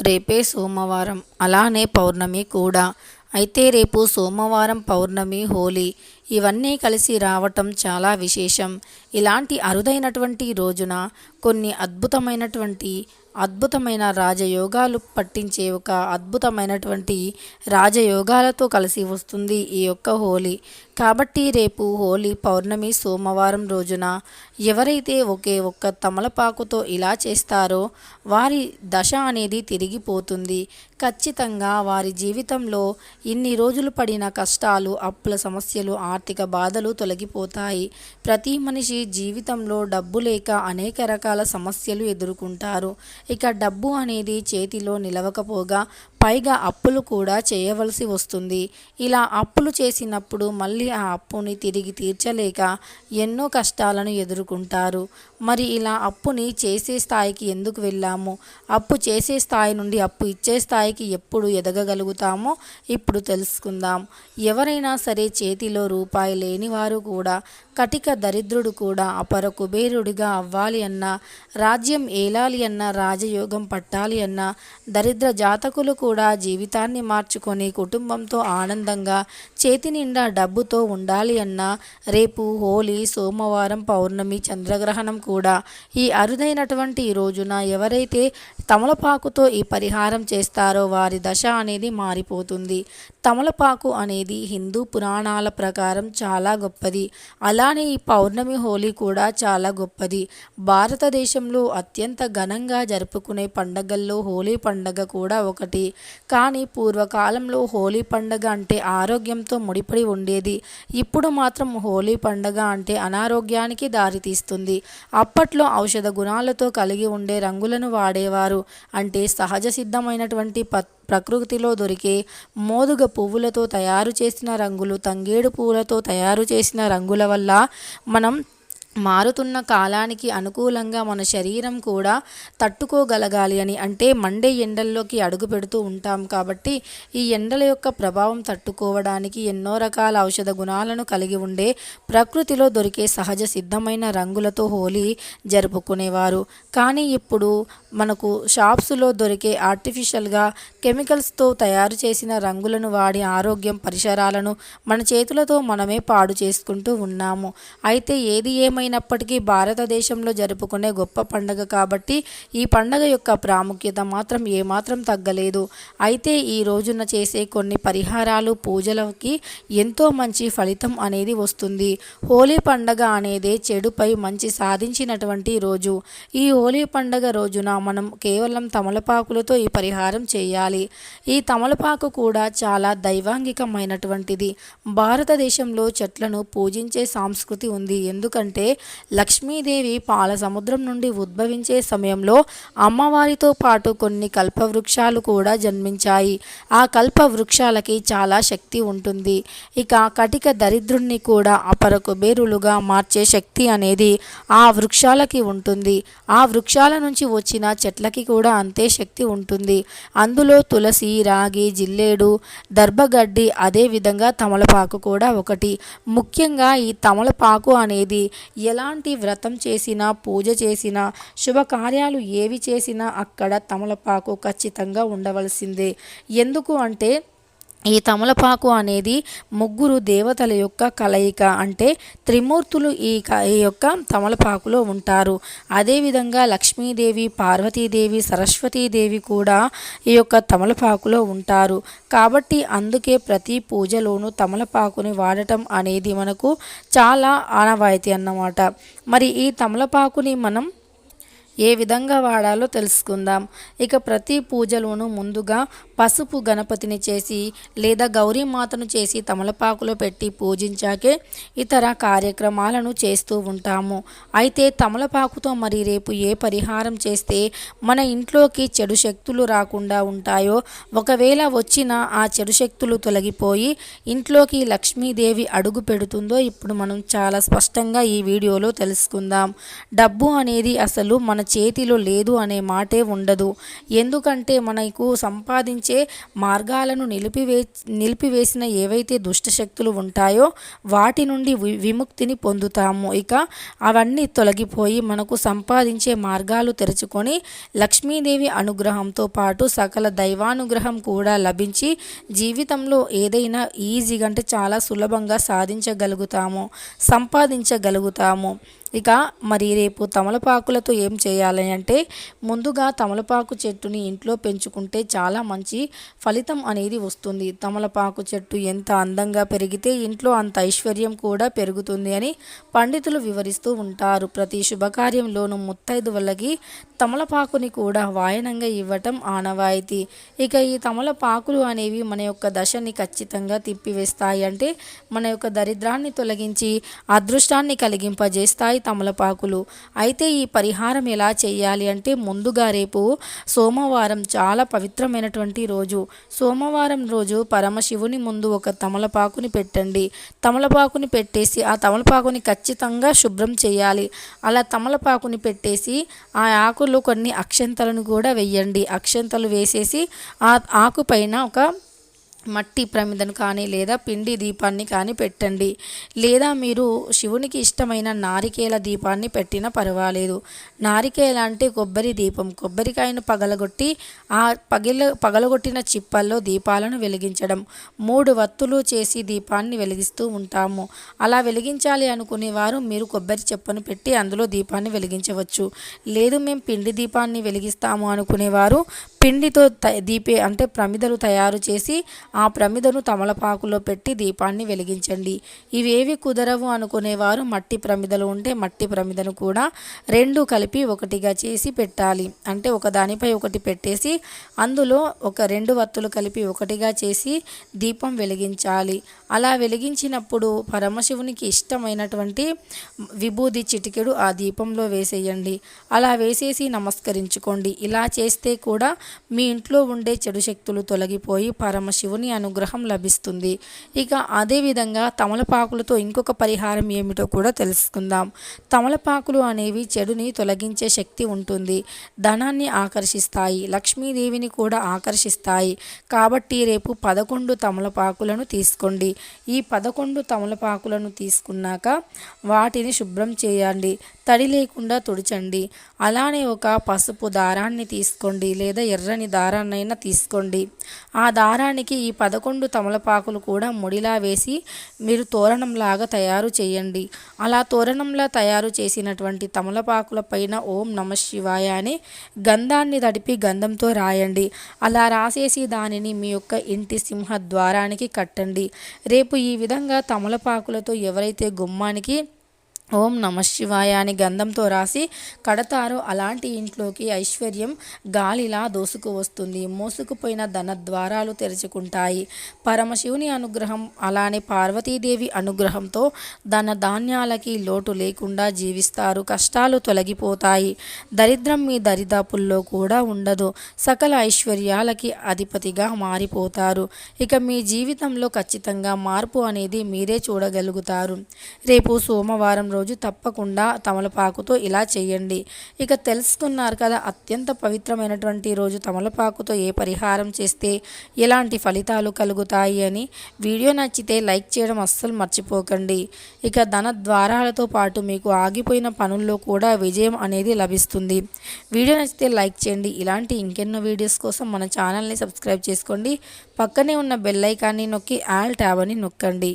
రేపే సోమవారం. అలానే పౌర్ణమి కూడా. అయితే రేపు సోమవారం పౌర్ణమి హోలీ ఇవన్నీ కలిసి రావటం చాలా విశేషం. ఇలాంటి అరుదైనటువంటి రోజున కొన్ని అద్భుతమైనటువంటి అద్భుతమైన రాజయోగాలు పట్టించే ఒక అద్భుతమైనటువంటి రాజయోగాలతో కలిసి వస్తుంది ఈ యొక్క హోలీ. కాబట్టి రేపు హోలీ పౌర్ణమి సోమవారం రోజున ఎవరైతే ఒకే ఒక్క తమలపాకుతో ఇలా చేస్తారో వారి దశ అనేది తిరిగిపోతుంది. ఖచ్చితంగా వారి జీవితంలో ఇన్ని రోజులు పడిన కష్టాలు అప్పుల సమస్యలు ఆర్థిక బాధలు తొలగిపోతాయి. ప్రతి మనిషి జీవితంలో డబ్బు లేక అనేక రకాల సమస్యలు ఎదుర్కొంటారు. ఇక డబ్బు అనేది చేతిలో నిలవకపోగా పైగా అప్పులు కూడా చేయవలసి వస్తుంది. ఇలా అప్పులు చేసినప్పుడు మళ్ళీ ఆ అప్పుని తిరిగి తీర్చలేక ఎన్నో కష్టాలను ఎదుర్కొంటారు. మరి ఇలా అప్పుని చేసే స్థాయికి ఎందుకు వెళ్ళాము? అప్పు చేసే స్థాయి నుండి అప్పు ఇచ్చే స్థాయికి ఎప్పుడు ఎదగగలుగుతామో ఇప్పుడు తెలుసుకుందాం. ఎవరైనా సరే చేతిలో రూపాయి లేనివారు కూడా కటిక దరిద్రుడు కూడా అపర కుబేరుడిగా అవ్వాలి అన్నా రాజ్యం ఏలాలి అన్నా రాజయోగం పట్టాలి అన్నా దరిద్ర జాతకులు కూడా కూడా జీవితాన్ని మార్చుకొని కుటుంబంతో ఆనందంగా చేతి నిండా డబ్బుతో ఉండాలి అన్నా రేపు హోలీ సోమవారం పౌర్ణమి చంద్రగ్రహణం కూడా. ఈ అరుదైనటువంటి ఈ రోజున ఎవరైతే తమలపాకుతో ఈ పరిహారం చేస్తారో వారి దశ అనేది మారిపోతుంది. తమలపాకు అనేది హిందూ పురాణాల ప్రకారం చాలా గొప్పది. అలానే ఈ పౌర్ణమి హోలీ కూడా చాలా గొప్పది. భారతదేశంలో అత్యంత ఘనంగా జరుపుకునే పండగల్లో హోలీ పండగ కూడా ఒకటి. కానీ పూర్వకాలంలో హోలీ పండగ అంటే ఆరోగ్యం ఆరోగ్యంతో ముడిపడి ఉండేది. ఇప్పుడు మాత్రం హోలీ పండగ అంటే అనారోగ్యానికి దారితీస్తుంది. అప్పట్లో ఔషధ గుణాలతో కలిగి ఉండే రంగులను వాడేవారు. అంటే సహజ సిద్ధమైనటువంటి పత్ ప్రకృతిలో దొరికే మోదుగ పువ్వులతో తయారు చేసిన రంగులు తంగేడు పువ్వులతో తయారు చేసిన రంగుల వల్ల మనం మారుతున్న కాలానికి అనుకూలంగా మన శరీరం కూడా తట్టుకోగలగాలి అని అంటే మండే ఎండల్లోకి అడుగు పెడుతూ ఉంటాం కాబట్టి ఈ ఎండల యొక్క ప్రభావం తట్టుకోవడానికి ఎన్నో రకాల ఔషధ గుణాలను కలిగి ఉండే ప్రకృతిలో దొరికే సహజ సిద్ధమైన రంగులతో హోలీ జరుపుకునేవారు. కానీ ఇప్పుడు మనకు షాప్స్లో దొరికే ఆర్టిఫిషియల్గా కెమికల్స్తో తయారు చేసిన రంగులను వాడి ఆరోగ్యం పరిసరాలను మన చేతులతో మనమే పాడు చేసుకుంటూ ఉన్నాము. అయితే ఏది ఏమైనప్పటికీ భారతదేశంలో జరుపుకునే గొప్ప పండగ కాబట్టి ఈ పండగ యొక్క ప్రాముఖ్యత మాత్రం ఏమాత్రం తగ్గలేదు. అయితే ఈ రోజున చేసే కొన్ని పరిహారాలు పూజలకి ఎంతో మంచి ఫలితం అనేది వస్తుంది. హోలీ పండగ అనేది చెడుపై మంచి సాధించినటువంటి రోజు. ఈ హోలీ పండగ రోజున మనం కేవలం తమలపాకులతో ఈ పరిహారం చేయాలి. ఈ తమలపాకు కూడా చాలా దైవాంగికమైనటువంటిది. భారతదేశంలో చెట్లను పూజించే సంస్కృతి ఉంది. ఎందుకంటే లక్ష్మీదేవి పాల సముద్రం నుండి ఉద్భవించే సమయంలో అమ్మవారితో పాటు కొన్ని కల్పవృక్షాలు కూడా జన్మించాయి. ఆ కల్ప వృక్షాలకి చాలా శక్తి ఉంటుంది. ఇక కటిక దరిద్రుణ్ణి కూడా అపర కుబేరులుగా మార్చే శక్తి అనేది ఆ వృక్షాలకి ఉంటుంది. ఆ వృక్షాల నుంచి వచ్చిన చెట్లకి కూడా అంతే శక్తి ఉంటుంది. అందులో తులసి రాగి జిల్లేడు దర్భగడ్డి అదేవిధంగా తమలపాకు కూడా ఒకటి. ముఖ్యంగా ఈ తమలపాకు అనేది ఎలాంటి వ్రతం చేసినా పూజ చేసినా శుభకార్యాలు ఏవి చేసినా అక్కడ తమలపాకు ఖచ్చితంగా ఉండవలసిందే. ఎందుకు అంటే ఈ తమలపాకు అనేది ముగ్గురు దేవతల యొక్క కలయిక అంటే త్రిమూర్తులు ఈ క ఈ యొక్క తమలపాకులో ఉంటారు. అదేవిధంగా లక్ష్మీదేవి పార్వతీదేవి సరస్వతీదేవి కూడా ఈ యొక్క తమలపాకులో ఉంటారు. కాబట్టి అందుకే ప్రతి పూజలోనూ తమలపాకుని వాడటం అనేది మనకు చాలా ఆనవాయితీ అన్నమాట. మరి ఈ తమలపాకుని మనం ఏ విధంగా వాడాలో తెలుసుకుందాం. ఇక ప్రతి పూజలోనూ ముందుగా పసుపు గణపతిని చేసి లేదా గౌరీమాతను చేసి తమలపాకులో పెట్టి పూజించాకే ఇతర కార్యక్రమాలను చేస్తూ ఉంటాము. అయితే తమలపాకుతో మరి రేపు ఏ పరిహారం చేస్తే మన ఇంట్లోకి చెడు శక్తులు రాకుండా ఉంటాయో ఒకవేళ వచ్చిన ఆ చెడు శక్తులు తొలగిపోయి ఇంట్లోకి లక్ష్మీదేవి అడుగు పెడుతుందో ఇప్పుడు మనం చాలా స్పష్టంగా ఈ వీడియోలో తెలుసుకుందాం. డబ్బు అనేది అసలు మన చేతిలో లేదు అనే మాటే ఉండదు. ఎందుకంటే మనకు సంపాదించే మార్గాలను నిలిపివే నిలిపివేసిన ఏవైతే దుష్టశక్తులు ఉంటాయో వాటి నుండి విముక్తిని పొందుతాము. ఇక అవన్నీ తొలగిపోయి మనకు సంపాదించే మార్గాలు తెరుచుకొని లక్ష్మీదేవి అనుగ్రహంతో పాటు సకల దైవానుగ్రహం కూడా లభించి జీవితంలో ఏదైనా ఈజీగా అంటే చాలా సులభంగా సాధించగలుగుతాము సంపాదించగలుగుతాము. ఇక మరి రేపు తమలపాకులతో ఏం చేయాలి అంటే ముందుగా తమలపాకు చెట్టుని ఇంట్లో పెంచుకుంటే చాలా మంచి ఫలితం అనేది వస్తుంది. తమలపాకు చెట్టు ఎంత అందంగా పెరిగితే ఇంట్లో అంత ఐశ్వర్యం కూడా పెరుగుతుంది అని పండితులు వివరిస్తూ ఉంటారు. ప్రతి శుభకార్యంలోనూ ముత్తైదువులకి తమలపాకుని కూడా వాయనంగా ఇవ్వటం ఆనవాయితీ. ఇక ఈ తమలపాకులు అనేవి మన యొక్క దశని ఖచ్చితంగా తిప్పివేస్తాయి అంటే మన యొక్క దరిద్రాన్ని తొలగించి అదృష్టాన్ని కలిగింపజేస్తాయి. ఉంటాయి తమలపాకులు. అయితే ఈ పరిహారం ఎలా చేయాలి అంటే ముందుగా రేపు సోమవారం చాలా పవిత్రమైనటువంటి రోజు. సోమవారం రోజు పరమశివుని ముందు ఒక తమలపాకుని పెట్టండి. తమలపాకుని పెట్టేసి ఆ తమలపాకుని ఖచ్చితంగా శుభ్రం చేయాలి. అలా తమలపాకుని పెట్టేసి ఆ ఆకులు కొన్ని అక్షంతలను కూడా వెయ్యండి అక్షంతలు వేసేసి ఆ ఆకు పైన ఒక మట్టి ప్రమిదను కానీ లేదా పిండి దీపాన్ని కానీ పెట్టండి. లేదా మీరు శివునికి ఇష్టమైన నారికేల దీపాన్ని పెట్టినా పర్వాలేదు. నారికేల అంటే కొబ్బరి దీపం. కొబ్బరికాయను పగలగొట్టి ఆ పగిల పగలగొట్టిన చిప్పల్లో దీపాలను వెలిగించడం. మూడు వత్తులు చేసి దీపాన్ని వెలిగిస్తూ ఉంటాము. అలా వెలిగించాలి అనుకునేవారు మీరు కొబ్బరి చెప్పను పెట్టి అందులో దీపాన్ని వెలిగించవచ్చు. లేదు మేము పిండి దీపాన్ని వెలిగిస్తాము అనుకునేవారు పిండితో దీపే అంటే ప్రమిదలు తయారు చేసి ఆ ప్రమిదను తమలపాకులో పెట్టి దీపాన్ని వెలిగించండి. ఇవేవి కుదరవు అనుకునేవారు మట్టి ప్రమిదలు ఉంటే మట్టి ప్రమిదను కూడా రెండు కలిపి ఒకటిగా చేసి పెట్టాలి. అంటే ఒక దానిపై ఒకటి పెట్టేసి అందులో ఒక రెండు వత్తులు కలిపి ఒకటిగా చేసి దీపం వెలిగించాలి. అలా వెలిగించినప్పుడు పరమశివునికి ఇష్టమైనటువంటి విభూది చిటికెడు ఆ దీపంలో వేసేయండి. అలా వేసేసి నమస్కరించుకోండి. ఇలా చేస్తే కూడా మీ ఇంట్లో ఉండే చెడు శక్తులు తొలగిపోయి పరమశివుని అనుగ్రహం లభిస్తుంది. ఇక అదేవిధంగా తమలపాకులతో ఇంకొక పరిహారం ఏమిటో కూడా తెలుసుకుందాం. తమలపాకులు అనేవి చెడుని తొలగించే శక్తి ఉంటుంది. ధనాన్ని ఆకర్షిస్తాయి. లక్ష్మీదేవిని కూడా ఆకర్షిస్తాయి. కాబట్టి రేపు పదకొండు తమలపాకులను తీసుకోండి. ఈ పదకొండు తమలపాకులను తీసుకున్నాక వాటిని శుభ్రం చేయండి. తడి లేకుండా తుడిచండి. అలానే ఒక పసుపు దారాన్ని తీసుకోండి లేదా ఎర్రని దారాన్నైనా తీసుకోండి. ఆ దారానికి ఈ పదకొండు తమలపాకులు కూడా ముడిలా వేసి మీరు తోరణంలాగా తయారు చేయండి. అలా తోరణంలా తయారు చేసినటువంటి తమలపాకుల పైన ఓం నమ శివాయ అని గంధాన్ని తడిపి గంధంతో రాయండి. అలా రాసేసి దానిని మీ యొక్క ఇంటి సింహ ద్వారానికి కట్టండి. రేపు ఈ విధంగా తమలపాకులతో ఎవరైతే గుమ్మానికి ఓం నమ శివాయ అని గంధంతో రాసి కడతారో. అలాంటి ఇంట్లోకి ఐశ్వర్యం గాలిలా దోసుకు వస్తుంది. మోసుకుపోయిన ధన ద్వారాలు తెరుచుకుంటాయి. పరమశివుని అనుగ్రహం అలానే పార్వతీదేవి అనుగ్రహంతో ధన ధాన్యాలకి లోటు లేకుండా జీవిస్తారు. కష్టాలు తొలగిపోతాయి. దరిద్రం మీ దరిదాపుల్లో కూడా ఉండదు. సకల ఐశ్వర్యాలకి అధిపతిగా మారిపోతారు. ఇక మీ జీవితంలో ఖచ్చితంగా మార్పు అనేది మీరే చూడగలుగుతారు. రేపు సోమవారం రోజు తప్పకుండా తమలపాకుతో ఇలా చేయండి. ఇక తెలుసుకున్నారు కదా అత్యంత పవిత్రమైనటువంటి రోజు తమలపాకుతో ఏ పరిహారం చేస్తే ఎలాంటి ఫలితాలు కలుగుతాయి అని వీడియో నచ్చితే లైక్ చేయడం అస్సలు మర్చిపోకండి. ఇక ధన ద్వారాలతో పాటు మీకు ఆగిపోయిన పనుల్లో కూడా విజయం అనేది లభిస్తుంది. వీడియో నచ్చితే లైక్ చేయండి. ఇలాంటి ఇంకెన్నో వీడియోస్ కోసం మన ఛానల్ని సబ్స్క్రైబ్ చేసుకోండి. పక్కనే ఉన్న బెల్ ఐకాన్ని నొక్కి ఆల్ ట్యాబ్ అని నొక్కండి.